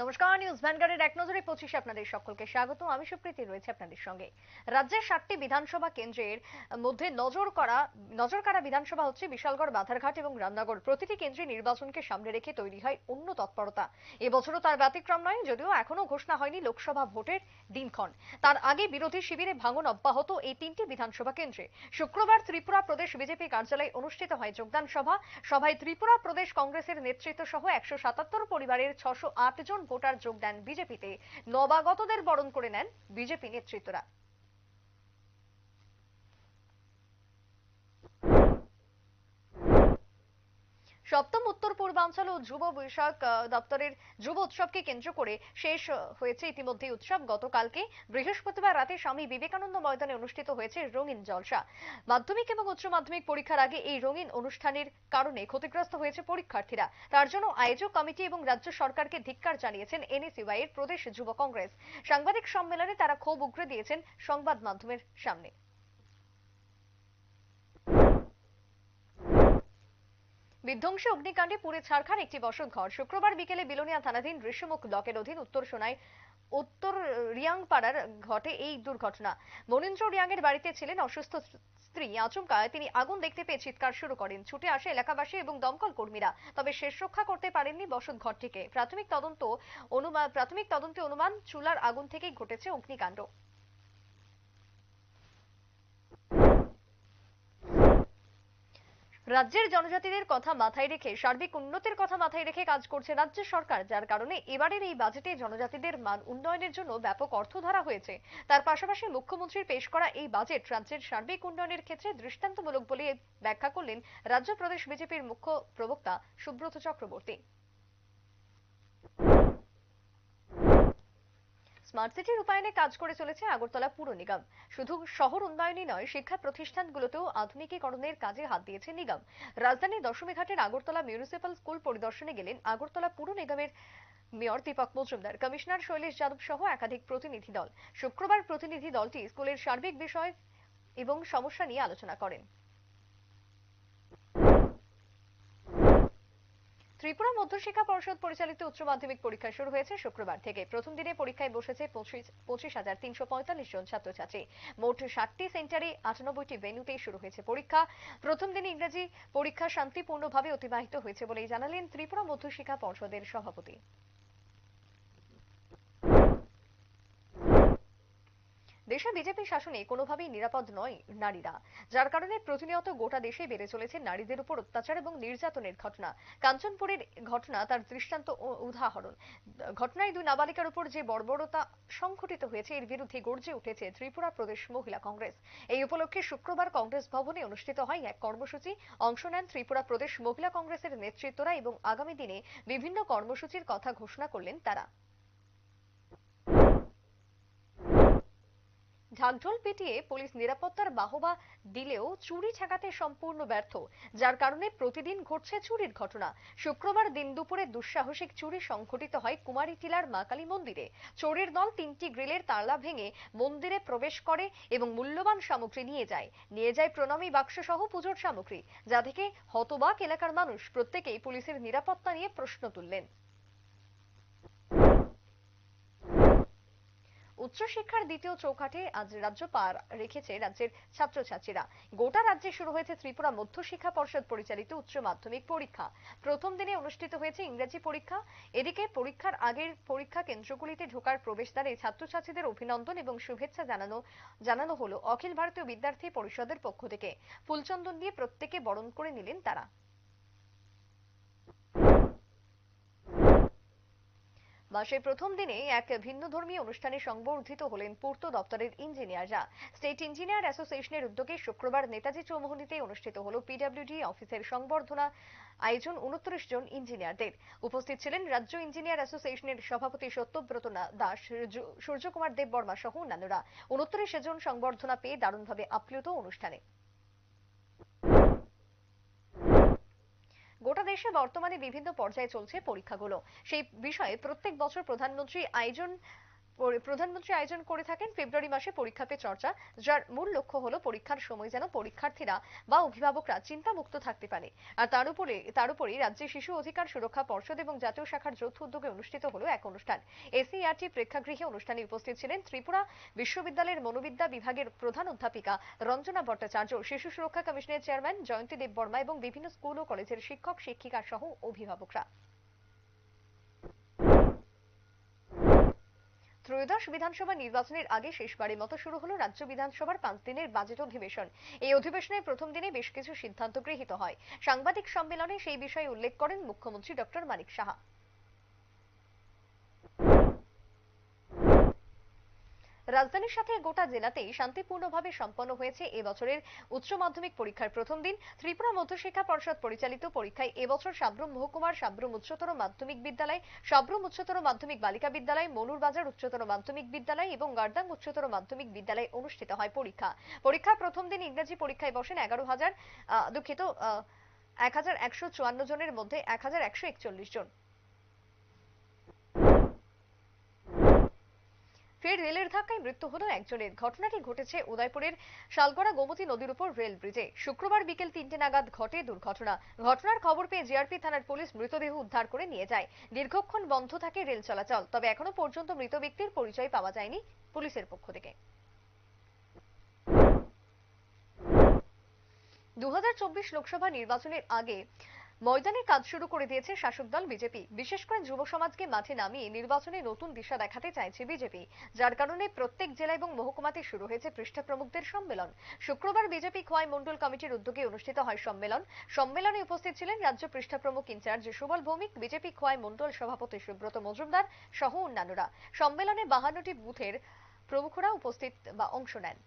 নমস্কার, নিউজ ভ্যানগার্ডের এক নজরে পঁচিশে আপনাদের সকলকে স্বাগত। আমি সুপ্রীতি, রয়েছে আপনাদের সঙ্গে। রাজ্যের ষাটটি বিধানসভা কেন্দ্রের মধ্যে নজর করা, নজর কাড়া বিধানসভা হচ্ছে বিশালগড়, বাধারঘাট এবং রামনগর। প্রতিটি কেন্দ্রে নির্বাচনকে সামনে রেখে তৈরি হয় অন্য তৎপরতা। এবছরও তার ব্যতিক্রম নয়, যদিও এখনও ঘোষণা হয়নি লোকসভা ভোটের দিনক্ষণ। তার আগে বিরোধী শিবিরে ভাঙন অব্যাহত এই তিনটি বিধানসভা কেন্দ্রে। শুক্রবার ত্রিপুরা প্রদেশ বিজেপি কার্যালয়ে অনুষ্ঠিত হয় যোগদান সভা। সভায় ত্রিপুরা প্রদেশ কংগ্রেসের নেতৃত্ব সহ একশো সাতাত্তর পরিবারের ছশো জন ভোটার যোগ দেন বিজেপিতে। নবাগতদের বরণ করে নেন বিজেপি নেতৃত্বরা। সপ্তম উত্তর পূর্বাঞ্চল ও যুব বিষয়ক আহ, দপ্তরের যুব উৎসবকে কেন্দ্র করে শেষ হয়েছে ইতিমধ্যে উৎসব। গতকালকে বৃহস্পতিবার রাতে স্বামী বিবেকানন্দ ময়দানে অনুষ্ঠিত হয়েছে রঙিন জলসা। মাধ্যমিক এবং উচ্চ মাধ্যমিক পরীক্ষার আগে এই রঙিন অনুষ্ঠানের কারণে ক্ষতিগ্রস্ত হয়েছে পরীক্ষার্থীরা। তার জন্য আয়োজক কমিটি এবং রাজ্য সরকারকে ধিক্কার জানিয়েছেন এনএসইউআই এর প্রদেশ যুব কংগ্রেস। সাংবাদিক সম্মেলনে তারা ক্ষোভ উগরে দিয়েছেন সংবাদ মাধ্যমের সামনে। বিধ্বংসী অগ্নিকাণ্ডে পুড়ে ছাড়খার একটি বসত ঘর শুক্রবার বিকেলে বিলোনিয়া থানাধীন ঋষিমুখ ব্লকের অধীন উত্তর সোনাই উত্তর রিয়াংপাড়ার ঘটে এই দুর্ঘটনা। মনীন্দ্র রিয়াংয়ের বাড়িতে ছিলেন অসুস্থ স্ত্রী। আচমকা তিনি আগুন দেখতে পেয়ে চিৎকার শুরু করেন। ছুটে আসে এলাকাবাসী এবং দমকল কর্মীরা, তবে শেষ রক্ষা করতে পারেননি বসত ঘরটিকে প্রাথমিক তদন্ত অনুমান প্রাথমিক তদন্তে অনুমান, চুলার আগুন থেকেই ঘটেছে অগ্নিকাণ্ড। রাজ্যের জনজাতিদের কথা মাথায় রেখে, সার্বিক উন্নতির কথা মাথায় রেখে কাজ করছে রাজ্য সরকার, যার কারণে এবারের এই বাজেটে জনজাতিদের মান উন্নয়নের জন্য ব্যাপক অর্থ ধরা হয়েছে। তার পাশাপাশি মুখ্যমন্ত্রীর পেশ করা এই বাজেট রাজ্যের সার্বিক উন্নয়নের ক্ষেত্রে দৃষ্টান্তমূলক বলে ব্যাখ্যা করলেন রাজ্য প্রদেশ বিজেপির মুখ্য প্রবক্তা সুব্রত চক্রবর্তী। স্মার্ট সিটি রূপায়ণে কাজ করে চলেছে আগরতলা পুর নিগম। শুধু শহর উন্নয়নই নয়, শিক্ষা প্রতিষ্ঠানগুলোতেও আধুনিকীকরণের কাজে হাত দিয়েছে নিগম। রাজধানীর দশমীঘাটের আগরতলা মিউনিসিপ্যাল স্কুল পরিদর্শনে গেলেন আগরতলা পুর নিগমের মেয়র দীপক মজুমদার। কমিশনার শৈলেশ যাদব সহ একাধিক প্রতিনিধি দল। শুক্রবার প্রতিনিধি দলটি স্কুলের সার্বিক বিষয় এবং সমস্যা নিয়ে আলোচনা করেন। ত্রিপুরা মধ্যশিক্ষা পর্ষদ পরিচালিত উচ্চ মাধ্যমিক পরীক্ষা শুরু হয়েছে শুক্রবার থেকে। প্রথম দিনে পরীক্ষায় বসেছে পঁচিশ হাজার তিনশো পঁয়তাল্লিশ জন ছাত্রছাত্রী। মোট ষাটটি সেন্টারে আটানব্বইটি ভেন্যুতেই শুরু হয়েছে পরীক্ষা। প্রথম দিনে ইংরেজি পরীক্ষা শান্তিপূর্ণভাবে অতিবাহিত হয়েছে বলেই জানালেন ত্রিপুরা মধ্যশিক্ষা পর্ষদের সভাপতি। দেশে বিজেপি শাসনে কোনোভাবেই নিরাপদ নয় নারীরা, যার কারণে প্রতিনিয়ত গোটা দেশে বেড়ে চলেছে নারীদের উপর অত্যাচার এবং নির্যাতনের ঘটনা। কাঞ্চনপুরের ঘটনা তার দৃষ্টান্ত উদাহরণ। ঘটনায় দুই নাবালিকার উপর যে বর্বরতা সংঘটিত হয়েছে, এর বিরুদ্ধে গর্জে উঠেছে ত্রিপুরা প্রদেশ মহিলা কংগ্রেস। এই উপলক্ষে শুক্রবার কংগ্রেস ভবনে অনুষ্ঠিত হয় এক কর্মসূচি। অংশ নেন ত্রিপুরা প্রদেশ মহিলা কংগ্রেসের নেতৃত্বরা এবং আগামী দিনে বিভিন্ন কর্মসূচির কথা ঘোষণা করলেন তারা। ঢাকঢোল পিটিয়ে পুলিশ নিরাপত্তার বাহবা দিলেও চুরি ঠেকাতে সম্পূর্ণ ব্যর্থ, যার কারণে প্রতিদিন ঘটছে চুরির ঘটনা। শুক্রবার দিন দুপুরে দুঃসাহসিক চুরি সংঘটিত হয় কুমারী টিলার মা কালী মন্দিরে। চোরের দল তিনটি গ্রিলের তালা ভেঙে মন্দিরে প্রবেশ করে এবং মূল্যবান সামগ্রী নিয়ে যায়। নিয়ে যায় প্রণামী বাক্স সহ পুজোর সামগ্রী, যা থেকে হতবাক এলাকার মানুষ প্রত্যেকেই পুলিশের নিরাপত্তা নিয়ে প্রশ্ন তুললেন। উচ্চশিক্ষার দ্বিতীয় চৌকাঠে আজ রাজ্য পার রেখেছে রাজ্যের ছাত্রছাত্রীরা। গোটা রাজ্যে শুরু হয়েছে ত্রিপুরা মধ্যশিক্ষা পর্ষদ পরিচালিত উচ্চ মাধ্যমিক পরীক্ষা। প্রথম দিনে অনুষ্ঠিত হয়েছে ইংরেজি পরীক্ষা। এদিকে পরীক্ষার আগের পরীক্ষা কেন্দ্রগুলিতে ঢোকার প্রবেশদ্বারে ছাত্রছাত্রীদের অভিনন্দন এবং শুভেচ্ছা জানানো জানানো হলো অখিল ভারতীয় বিদ্যার্থী পরিষদের পক্ষ থেকে। ফুলচন্দন দিয়ে প্রত্যেকে বরণ করে নিলেন তারা। মাসের প্রথম দিনে এক ভিন্ন ধর্মী অনুষ্ঠানে সংবর্ধিত হলেন পূর্ত দপ্তরের ইঞ্জিনিয়াররা। স্টেট ইঞ্জিনিয়ার অ্যাসোসিয়েশনের উদ্যোগে শুক্রবার নেতাজি চৌমুহনীতে অনুষ্ঠিত হল পিডব্লিউডি অফিসের সংবর্ধনা আয়োজন উনত্রিশ জন ইঞ্জিনিয়ারদের। উপস্থিত ছিলেন রাজ্য ইঞ্জিনিয়ার অ্যাসোসিয়েশনের সভাপতি সত্যব্রত দাস সূর্যকুমার দেব বর্মা সহ অন্যান্যরা। উনত্রিশ জন সংবর্ধনা পেয়ে দারুণভাবে আপ্লুত অনুষ্ঠানে। গোটা দেশে বর্তমানে বিভিন্ন পর্যায়ে চলছে পরীক্ষাগুলো। সেই বিষয়ে প্রত্যেক বছর প্রধানমন্ত্রী আয়োজন প্রধানমন্ত্রী আয়োজন করে থাকেন ফেব্রুয়ারি মাসে পরীক্ষা পে চর্চা, যার মূল লক্ষ্য হলো পরীক্ষার সময় যেন পরীক্ষার্থীরা বা অভিভাবকরা চিন্তামুক্ত থাকতে পারে। আর তার উপরে, তার উপরেই রাজ্যে শিশু অধিকার সুরক্ষা পর্ষদ এবং জাতীয় শাখার যৌথ উদ্যোগে অনুষ্ঠিত হলো এক অনুষ্ঠান। এসিআরটি প্রেক্ষাগৃহে অনুষ্ঠানে উপস্থিত ছিলেন ত্রিপুরা বিশ্ববিদ্যালয়ের মনোবিদ্যা বিভাগের প্রধান অধ্যাপিকা রঞ্জনা ভট্টাচার্য, শিশু সুরক্ষা কমিশনের চেয়ারম্যান জয়ন্তী দেব বর্মা এবং বিভিন্ন স্কুল ও কলেজের শিক্ষক, শিক্ষিকা সহ অভিভাবকরা। ত্রয়োদশ বিধানসভা নির্বাচনের আগে শেষবারের মতো শুরু হলো রাজ্য বিধানসভার পাঁচ দিনের বাজেট অধিবেশন। এই অধিবেশনের প্রথম দিনে বেশ কিছু সিদ্ধান্ত গৃহীত হয়। সাংবাদিক সম্মেলনে সেই বিষয়ে উল্লেখ করেন মুখ্যমন্ত্রী ডক্টর মানিক সাহা। রাজধানীর সাথে গোটা জেলাতেই শান্তিপূর্ণভাবে সম্পন্ন হয়েছে এবছরের উচ্চ মাধ্যমিক পরীক্ষার প্রথম দিন। ত্রিপুরা মধ্যশিক্ষা পর্ষদ পরিচালিত পরীক্ষায় এবছর সাব্রুম মহকুমার সাব্রুম উচ্চতর মাধ্যমিক বিদ্যালয় সাব্রুম উচ্চতর মাধ্যমিক বালিকা বিদ্যালয় মনুরবাজার উচ্চতর মাধ্যমিক বিদ্যালয় এবং গার্দাং উচ্চতর মাধ্যমিক বিদ্যালয়ে অনুষ্ঠিত হয় পরীক্ষা। পরীক্ষার প্রথম দিন ইংরেজি পরীক্ষায় বসেন এগারো হাজার দুঃখিত এক হাজার একশো চুয়ান্ন জনের মধ্যে এক হাজার একশো একচল্লিশ জন। ফের রেলের ধাক্কায় মৃত্যু হলো একজনের। ঘটনাটি ঘটেছে উদয়পুরের শালগড়া গোমতী নদীর উপর রেল ব্রিজে। শুক্রবার বিকেল তিনটে নাগাদ ঘটে দুর্ঘটনা। ঘটনার খবর পেয়ে জিআরপি থানার পুলিশ মৃতদেহ উদ্ধার করে নিয়ে যায়। দীর্ঘক্ষণ বন্ধ থাকে রেল চলাচল, তবে এখনও পর্যন্ত মৃত ব্যক্তির পরিচয় পাওয়া যায়নি পুলিশের পক্ষ থেকে। দু হাজার চব্বিশ লোকসভা নির্বাচনের আগে ময়দানে কাজ শুরু করে দিয়েছে শাসক দল বিজেপি। বিশেষ করে যুব সমাজকে মাঠে নামিয়ে নির্বাচনে নতুন দিশা দেখাতে চাইছে বিজেপি, যার কারণে প্রত্যেক জেলা এবং মহকুমাতে শুরু হয়েছে পৃষ্ঠা প্রমুখদের সম্মেলন। শুক্রবার বিজেপি খোয়াই মন্ডল কমিটির উদ্যোগে অনুষ্ঠিত হয় সম্মেলন। সম্মেলনে উপস্থিত ছিলেন রাজ্য পৃষ্ঠা প্রমুখ ইনচার্জ সুবল ভৌমিক, বিজেপি খোয়াই মন্ডল সভাপতি সুব্রত মজুমদার সহ অন্যান্যরা। সম্মেলনে বাহান্নটি বুথের প্রমুখরা উপস্থিত বা অংশ নেন।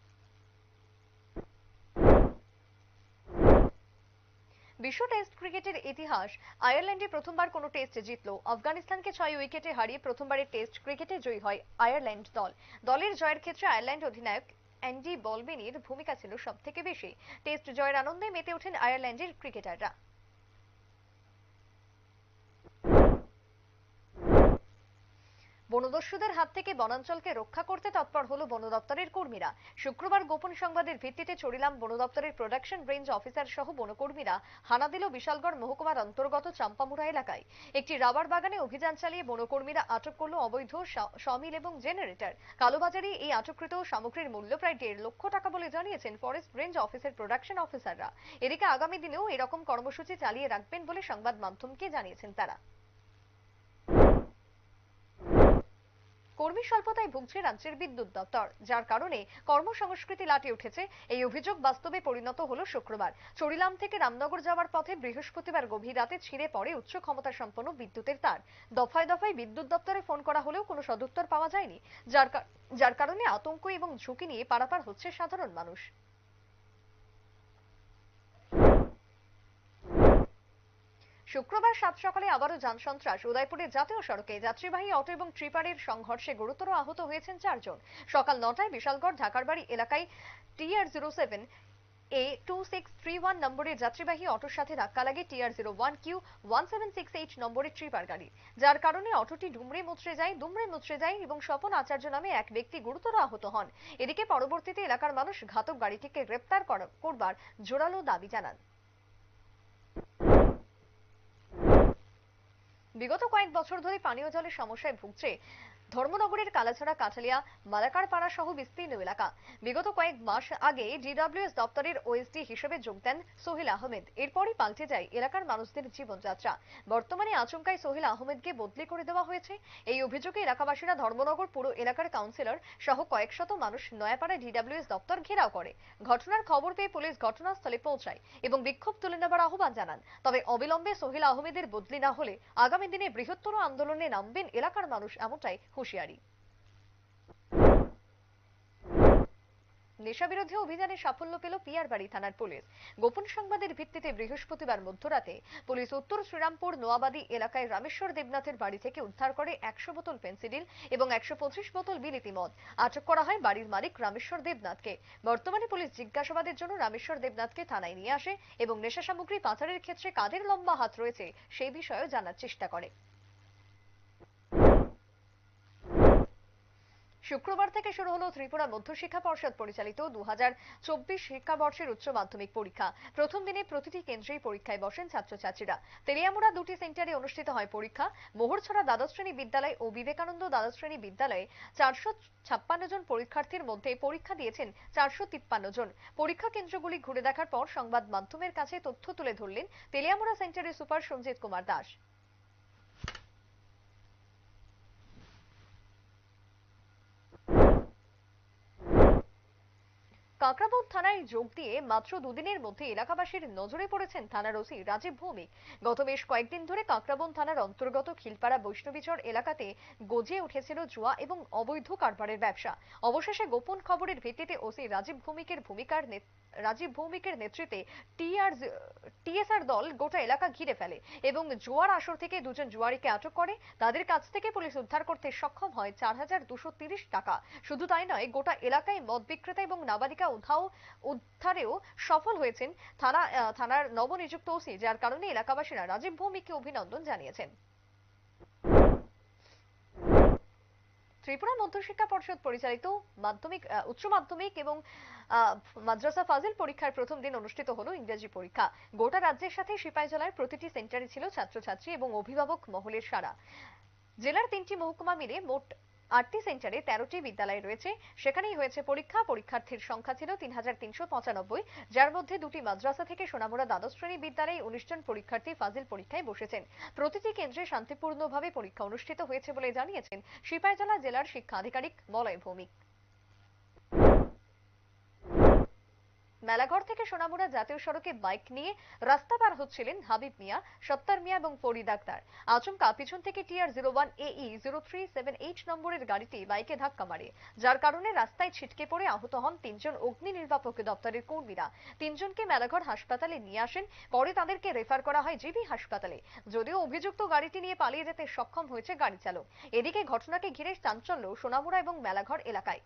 বিশ্ব টেস্ট ক্রিকেটের ইতিহাস। আয়ারল্যান্ডে প্রথমবার কোনো টেস্ট জিতল। আফগানিস্তানকে ছয় উইকেটে হারিয়ে প্রথমবারের টেস্ট ক্রিকেটে জয়ী হয় আয়ারল্যান্ড দল। দলের জয়ের ক্ষেত্রে আয়ারল্যান্ড অধিনায়ক অ্যান্ডি বলবিনির ভূমিকা ছিল সবথেকে বেশি। টেস্ট জয়ের আনন্দে মেতে ওঠেন আয়ারল্যান্ডের ক্রিকেটাররা। বনদস্যুদের হাত থেকে বনাঞ্চলকে রক্ষা করতে তৎপর হলো বন দপ্তরের কর্মীরা। শুক্রবার গোপন সংবাদের ভিত্তিতে চড়িলাম বন দপ্তরের প্রোডাকশন রেঞ্জ অফিসার সহ বনকর্মীরা হানা দিল বিশালগড় মহকুমার অন্তর্গত চাম্পামুড়া এলাকায়। একটি রাবার বাগানে অভিযান চালিয়ে বনকর্মীরা আটক করল অবৈধ সমিল এবং জেনারেটর। কালোবাজারে এই আটককৃত সামগ্রীর মূল্য প্রায় দেড় লক্ষ টাকা বলে জানিয়েছেন ফরেস্ট রেঞ্জ অফিসের প্রোডাকশন অফিসাররা এদিকে আগামী দিনেও এরকম কর্মসূচি চালিয়ে রাখবেন বলে সংবাদ মাধ্যমকে জানিয়েছেন তারা। কর্মী স্বল্পতায় ভুগছে রাজ্যের বিদ্যুৎ দপ্তর, যার কারণে কর্মসংস্কৃতি লাটে উঠেছে। এই অভিযোগ বাস্তবে পরিণত হল শুক্রবার। চড়িলাম থেকে রামনগর যাওয়ার পথে বৃহস্পতিবার গভীর রাতে ছিঁড়ে পড়ে উচ্চ ক্ষমতা সম্পন্ন বিদ্যুতের তার। দফায় দফায় বিদ্যুৎ দপ্তরে ফোন করা হলেও কোনো সদুত্তর পাওয়া যায়নি, যার যার কারণে আতঙ্ক এবং ঝুঁকি নিয়ে পারাপার হচ্ছে সাধারণ মানুষ। শুক্রবার সাত সকালে আবারও যান সন্ত্রাস। উদয়পুরের জাতীয় সড়কে যাত্রীবাহী অটো এবং ট্রিপারের সংঘর্ষে গুরুতর আহত হয়েছেন চারজন। সকাল নটায় বিশালগড় ঢাকারবাড়ি এলাকায় TR zero seven A two six three one নম্বরের যাত্রীবাহী অটোর সাথে ধাক্কা লাগে TR zero one Q one seven six eight নম্বরের ট্রিপার গাড়ি। যার কারণে অটোটি ডুমরে মুচড়ে যায় দুমড়ে মুচড়ে যায় এবং স্বপন আচার্য নামে এক ব্যক্তি গুরুতর আহত হন। এদিকে পরবর্তীতে এলাকার মানুষ ঘাতক গাড়িটিকে গ্রেপ্তার করা- করবার জোরালো দাবি জানান। বিগত কয়েক বছর ধরে পানীয় জলের সমস্যায় ভুগছে ধর্মনগরের কালাছড়া কাঠালিয়া মালাকার পাড়া সহ বিস্তীর্ণ এলাকা। বিগত কয়েক মাস আগে ডিডব্লিউএস দপ্তরের ওএসডি হিসেবে যোগ দেন সোহেল আহমেদ। এরপরই পাল্টে যায় এলাকার মানুষদের জীবনযাত্রা। বর্তমানে আচমকায় সোহেল আহমেদকে বদলি করে দেওয়া হয়েছে। এই অভিযোগে এলাকাবাসীরা ধর্মনগর পুরো এলাকার কাউন্সিলর সহ কয়েক শত মানুষ নয়াপাড়ায় ডিডব্লিউএস দপ্তর ঘেরাও করে। ঘটনার খবর পেয়ে পুলিশ ঘটনাস্থলে পৌঁছায় এবং বিক্ষোভ তুলে নেবার আহ্বান জানান। তবে অবিলম্বে সোহেল আহমেদের বদলি না হলে আগামী দিনে বৃহত্তর আন্দোলনে নামবেন এলাকার মানুষ এমনটাই হুঁশিয়ারি। নেশা বিরোধী অভিযানে সাফল্য পেল পিয়ারবাড়ি থানার পুলিশ। গোপন সংবাদের ভিত্তিতে বৃহস্পতিবার মধ্যরাতে পুলিশ উত্তর শ্রীরামপুর নোয়াবাদী এলাকায় রামেশ্বর দেবনাথের বাড়ি থেকে উদ্ধার করে একশো বোতল পেন্সিডিল এবং একশো পঁচিশ বোতল বিলিতি মদ আটক করা হয় বাড়ির মালিক রামেশ্বর দেবনাথকে। বর্তমানে পুলিশ জিজ্ঞাসাবাদের জন্য রামেশ্বর দেবনাথকে থানায় নিয়ে আসে এবং নেশা সামগ্রী পাচারের ক্ষেত্রে কাদের লম্বা হাত রয়েছে সেই বিষয়েও জানার চেষ্টা করে। শুক্রবার থেকে শুরু হলো ত্রিপুরা মধ্যশিক্ষা পর্ষদ পরিচালিত দু চব্বিশ শিক্ষাবর্ষের উচ্চ মাধ্যমিক পরীক্ষা। প্রথম দিনে প্রতিটি কেন্দ্রেই পরীক্ষায় বসেন ছাত্রছাত্রীরা। তেলিয়ামুড়া দুটি সেন্টারে অনুষ্ঠিত হয় পরীক্ষা। মোহরছড়া দ্বাদশ শ্রেণি বিদ্যালয় ও বিবেকানন্দ দ্বাদশ শ্রেণি বিদ্যালয়ে চারশো ছাপ্পান্ন জন পরীক্ষার্থীর মধ্যে পরীক্ষা দিয়েছেন চারশো তিপ্পান্ন জন। পরীক্ষা কেন্দ্রগুলি ঘুরে দেখার পর সংবাদ মাধ্যমের কাছে তথ্য তুলে ধরলেন তেলিয়ামুড়া সেন্টারের সুপার সঞ্জিত কুমার দাস। কাকরাবন থানায় যোগ দিয়ে মাত্র দুদিনের মধ্যে এলাকাবাসীর নজরে পড়েছেন থানার ওসি রাজীব ভৌমিক। গত বেশ কয়েকদিন ধরে কাকরাবন থানার অন্তর্গত খিলপাড়া বৈষ্ণবীচর এলাকাতে গজিয়ে উঠেছিল জুয়া এবং অবৈধ কারবারের ব্যবসা। অবশেষে গোপন খবরের ভিত্তিতে ওসি রাজীব ভৌমিকের ভূমিকার রাজীব ভৌমিকের নেতৃত্বে টিআর টিএসআর দল গোটা এলাকা ঘিরে ফেলে এবং জুয়ার আসর থেকে দুজন জুয়ারিকে আটক করে। তাদের কাছ থেকে পুলিশ উদ্ধার করতে সক্ষম হয় চার হাজার দুশো তিরিশ টাকা। শুধু তাই নয়, গোটা এলাকায় মদ বিক্রেতা এবং নাবালিকা উদ্ধাও উদ্ধারেও সফল হয়েছেন থানা থানার নবনিযুক্ত ওসি, যার কারণে এলাকাবাসীরা রাজীব ভৌমিককে অভিনন্দন জানিয়েছেন। ত্রিপুরা মধ্যশিক্ষা পর্ষদ পরিচালিত মাধ্যমিক উচ্চ মাধ্যমিক এবং মাদ্রাসা ফাজিল পরীক্ষার প্রথম দিন অনুষ্ঠিত হলো ইংরেজি পরীক্ষা। গোটা রাজ্যের সাথে সিপাই সিপাহীজলার প্রতিটি সেন্টারে ছিল ছাত্রছাত্রী এবং অভিভাবক মহলের সারা। জেলার তিনটি মহকুমা মিলে মোট আটটি সেন্টারে তেরোটি বিদ্যালয় রয়েছে। সেখানেই হয়েছে পরীক্ষা। পরীক্ষার্থীর সংখ্যা ছিল তিন হাজার তিনশো পঁচানব্বই। যার মধ্যে দুটি মাদ্রাসা থেকে সোনামুড়া দ্বাদশ শ্রেণি বিদ্যালয়ে জন পরীক্ষার্থী ফাজিল পরীক্ষায় বসেছেন। প্রতিটি কেন্দ্রে শান্তিপূর্ণভাবে পরীক্ষা অনুষ্ঠিত হয়েছে বলে জানিয়েছেন সিপাহীজলা জেলার শিক্ষা আধিকারিক মলয় ভৌমিক। মেলাঘর থেকে সোনামুড়া জাতীয় সড়কে বাইক নিয়ে রাস্তা পার হচ্ছিলেন হাবিব মিয়া, সত্তার মিয়া এবং ফরিদ আক্তার। আচমকা পিছন থেকে TR zero one A zero three seven eight নম্বরের গাড়িটি বাইকে ধাক্কা মারে। যার কারণে রাস্তায় ছিটকে পড়ে আহত হন তিনজন অগ্নি নির্বাপক দপ্তরের কর্মীরা। তিনজনকে মেলাঘর হাসপাতালে নিয়ে আসেন, পরে তাদেরকে রেফার করা হয় জিবি হাসপাতালে। যদিও অভিযুক্ত গাড়িটি নিয়ে পালিয়ে যেতে সক্ষম হয়েছে গাড়ি চালক এদিকে ঘটনাকে ঘিরে চাঞ্চল্য সোনামুড়া এবং মেলাঘর এলাকায়।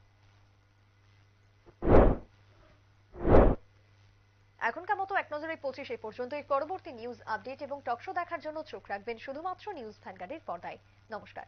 এখনকার মতো এক নজরে পঁচিশে পর্যন্ত এই পরবর্তী নিউজ আপডেট এবং টকশো দেখার জন্য চোখ রাখবেন শুধুমাত্র নিউজ ভ্যানগার্ডের পর্দায়। নমস্কার।